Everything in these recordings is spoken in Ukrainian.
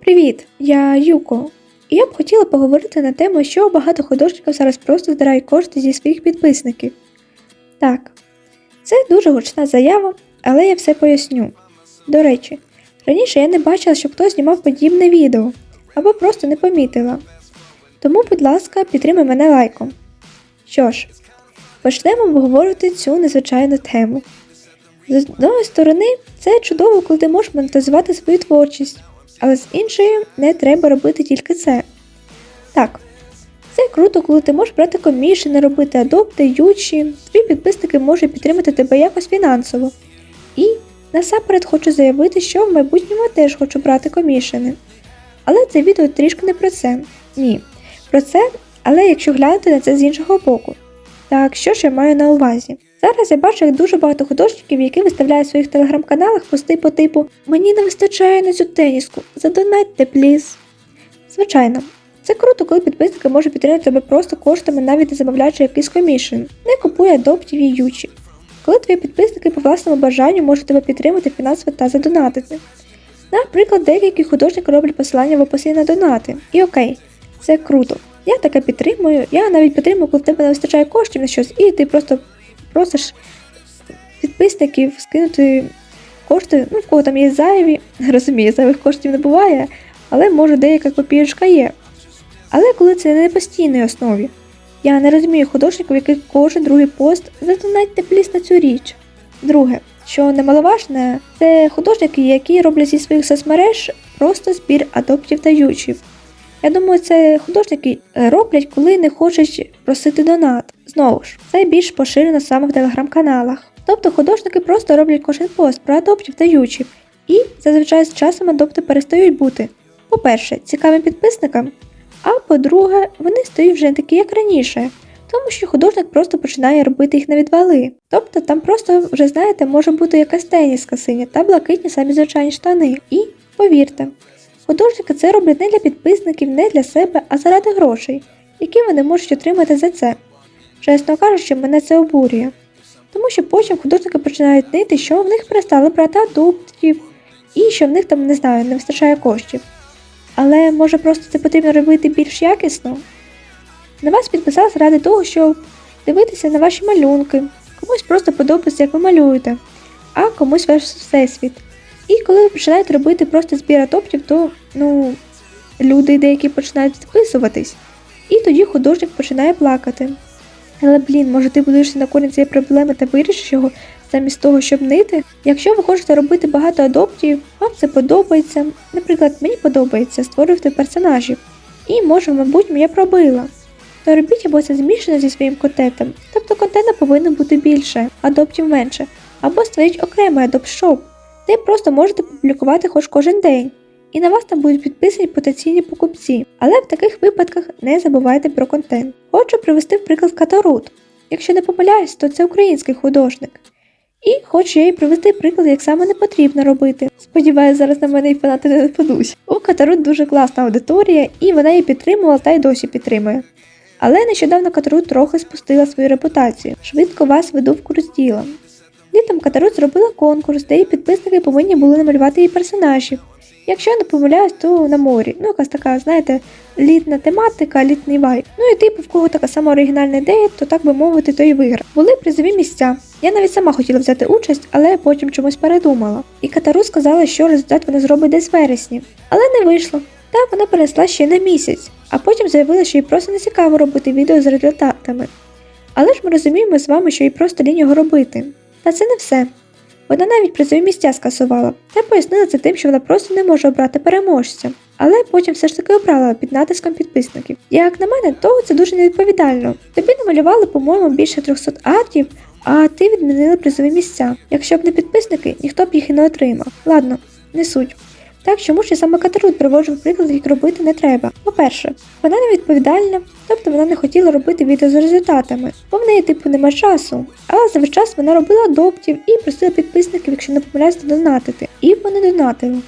Привіт, я Юко. І я б хотіла поговорити на тему, що багато художників зараз просто здирають кошти зі своїх підписників. Так, це дуже гучна заява, але я все поясню. До речі, раніше я не бачила, щоб хтось знімав подібне відео або просто не помітила. Тому, будь ласка, підтримай мене лайком. Що ж, почнемо обговорювати цю незвичайну тему. З одної сторони, це чудово, коли ти можеш монетизувати свою творчість, але з іншої не треба робити тільки це. Так, це круто, коли ти можеш брати комішини, робити адопти, ючі, твої підписники можуть підтримати тебе якось фінансово. І насамперед хочу заявити, що в майбутньому я теж хочу брати комішини. Але це відео трішки не про це. Ні. Про це, але якщо глянути на це з іншого боку. Так, що ж я маю на увазі? Зараз я бачу, як дуже багато художників, які виставляють в своїх телеграм-каналах пости по типу Мені не вистачає на цю теніску, задонатьте, пліз. Звичайно, це круто, коли підписники можуть підтримати тебе просто коштами, навіть не замовляючи якийсь комішн, не купує адоптів і ючі. Коли твої підписники по власному бажанню можуть тебе підтримати фінансово та задонатити. Наприклад, деякі художники роблять посилання в описі на донати. І окей, це круто. Я таке підтримую. Я навіть підтримую, коли в тебе не вистачає коштів на щось, і ти просто просиш підписників скинути кошти, ну в кого там є зайві, розумію, зайвих коштів не буває, але може деяка копієчка є. Але коли це не на постійній основі. Я не розумію художників, яких кожен другий пост задонатьте пліс на цю річ. Друге, що немаловажне, це художники, які роблять зі своїх соцмереж просто збір адоптів та ючів. Я думаю, це художники е, роблять, коли не хочуть просити донат. Знову ж, це більш поширено саме в телеграм-каналах. Тобто художники просто роблять кожен пост про адоптів та ючів, і зазвичай з часом адопти перестають бути. По-перше, цікавим підписникам, а по-друге, вони стають вже не такі, як раніше, тому що художник просто починає робити їх на відвали. Тобто там просто вже знаєте, може бути якась теніска синя та блакитні самі звичайні штани. І повірте, художники це роблять не для підписників, не для себе, а заради грошей, які вони можуть отримати за це. Чесно кажучи, мене це обурює. Тому що потім художники починають нити, що в них перестали брати адоптів, і що в них там, не знаю, не вистачає коштів. Але може просто це потрібно робити більш якісно? На вас підписалися ради того, щоб дивитися на ваші малюнки, комусь просто подобається, як ви малюєте, а комусь ваш всесвіт. І коли ви починаєте робити просто збір адоптів, то ну, люди деякі починають підписуватись, і тоді художник починає плакати. Але блін, може ти будеш на корінь цієї проблеми та вирішиш його замість того, щоб нити? Якщо ви хочете робити багато адоптів, вам це подобається. Наприклад, мені подобається створювати персонажів. І може, мабуть, я пробила. То робіть або це змішано зі своїм контентом, тобто контенту повинно бути більше, адоптів менше, або створіть окремий адопт-шоп, де просто можете публікувати хоч кожен день. І на вас там будуть підписані потенційні покупці. Але в таких випадках не забувайте про контент. Хочу привести в приклад Катарут. Якщо не помиляюсь, то це український художник. І хочу я й привести приклад, як саме не потрібно робити. Сподіваюсь, зараз на мене і фанати не нападуть. У Катарут дуже класна аудиторія, і вона її підтримувала та й досі підтримує. Але нещодавно Катарут трохи спустила свою репутацію. Швидко вас веду в курс діла. Літом Катарут зробила конкурс, де її підписники повинні були намалювати її персонажів. Якщо я не помиляюсь, то на морі. Ну, якась така, знаєте, літна тематика, літний вайб. Ну і типу, в кого така сама оригінальна ідея, то так би мовити, то і виграв. Були призові місця. Я навіть сама хотіла взяти участь, але потім чомусь передумала. І Катару сказала, що результат вона зробить десь в вересні. Але не вийшло. Та вона перенесла ще на місяць, а потім заявила, що їй просто не цікаво робити відео з результатами. Але ж ми розуміємо з вами, що їй просто лінь робити. Та це не все. Вона навіть призові місця скасувала та пояснила це тим, що вона просто не може обрати переможця. Але потім все ж таки обрала під натиском підписників. Як на мене, то це дуже невідповідально. Тобі намалювали, по-моєму, більше 300 артів, а ти відмінили призові місця. Якщо б не підписники, ніхто б їх і не отримав. Ладно, не суть. Так, чому ж саме Катерут приводжу в приклад, як робити не треба. По-перше, вона не відповідальна, тобто вона не хотіла робити відео з результатами, бо в неї типу нема часу. Але за весь час вона робила адоптів і просила підписників, якщо не помиляюсь, донатити. І вони донатили.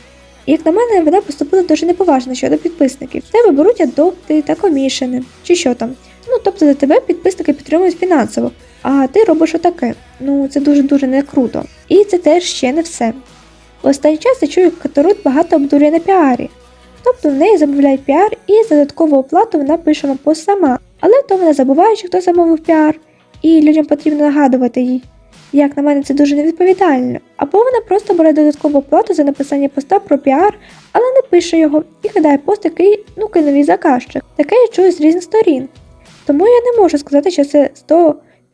І як на мене, вона поступила дуже неповажно щодо підписників. Тебе беруть адопти та комішини, чи що там. Ну тобто за тебе підписники підтримують фінансово, а ти робиш отаке. Ну це дуже-дуже не круто. І це теж ще не все. В останній час я чую, як Каторут багато обдурює на піарі. Тобто в неї замовляють піар і за додаткову оплату вона пише вам пост сама. Але то вона забуває, що хто замовив піар, і людям потрібно нагадувати їй. Як на мене, це дуже невідповідально. Або вона просто бере додаткову оплату за написання поста про піар, але не пише його і кидає пост, який ну кинув їй заказчик. Таке я чую з різних сторін. Тому я не можу сказати, що це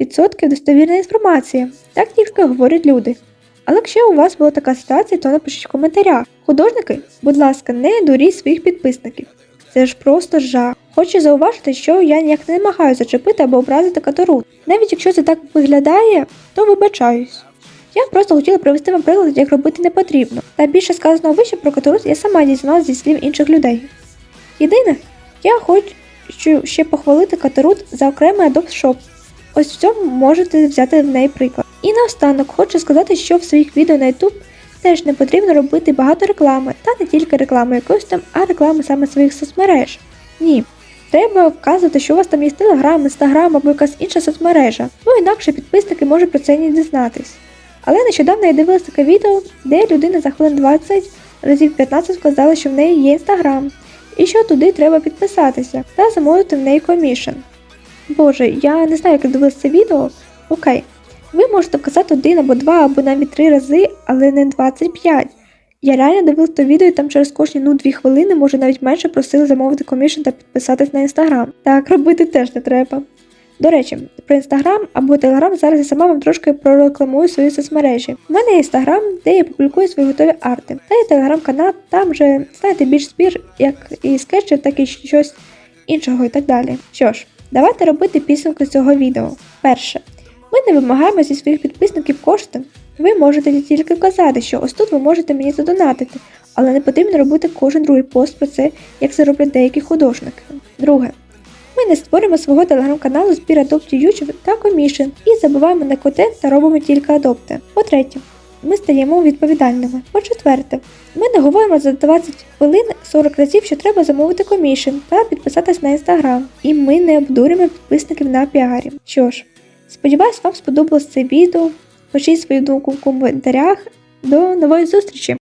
100% достовірна інформація. Так тільки говорять люди. Але якщо у вас була така ситуація, то напишіть в коментарях. Художники, будь ласка, не дуріть своїх підписників. Це ж просто жах. Хочу зауважити, що я ніяк не намагаюся зачепити або образити катору. Навіть якщо це так виглядає, то вибачаюсь. Я просто хотіла привести вам приклад, як робити не потрібно. Та більше сказаного вище про катору я сама дізналась зі слів інших людей. Єдине, я хочу ще похвалити Катерут за окремий Adobe Shop. Ось в цьому можете взяти в неї приклад. І наостанок хочу сказати, що в своїх відео на YouTube теж не потрібно робити багато реклами, та не тільки реклами якоїсь там, а реклами саме своїх соцмереж. Ні. Треба вказувати, що у вас там є Телеграм, Інстаграм або якась інша соцмережа, бо інакше підписники можуть про це не дізнатись. Але нещодавно я дивилася таке відео, де людина за хвилин 20 разів 15 сказала, що в неї є інстаграм, і що туди треба підписатися та замовити в неї комішен. Боже, я не знаю, як я дивилася це відео. Окей. Ви можете вказати один або два, або навіть три рази, але не 25. Я реально дивилась то відео і там через кожні ну 2 хвилини, може навіть менше просили замовити комішн та підписатись на інстаграм. Так робити теж не треба. До речі, про інстаграм або телеграм зараз я сама вам трошки прорекламую свої соцмережі. У мене є інстаграм, де я публікую свої готові арти. Та є телеграм-канал, там вже знаєте більш збір, як і скетчів, так і щось іншого і так далі. Що ж, давайте робити підсумки цього відео. Перше. Ми не вимагаємо зі своїх підписників кошти. Ви можете тільки казати, що ось тут ви можете мені задонатити, але не потрібно робити кожен другий пост про це, як це роблять деякі художники. Друге. Ми не створюємо свого телеграм-каналу збір адопті YouTube та комішен і забуваємо на контент та робимо тільки адопти. По-третє, ми стаємо відповідальними. По-четверте, ми не говоримо за 20 хвилин 40 разів, що треба замовити комішен та підписатись на інстаграм. І ми не обдурюємо підписників на піарі. Що ж, сподіваюсь, вам сподобалось це відео. Пишіть свою думку в коментарях. До нової зустрічі!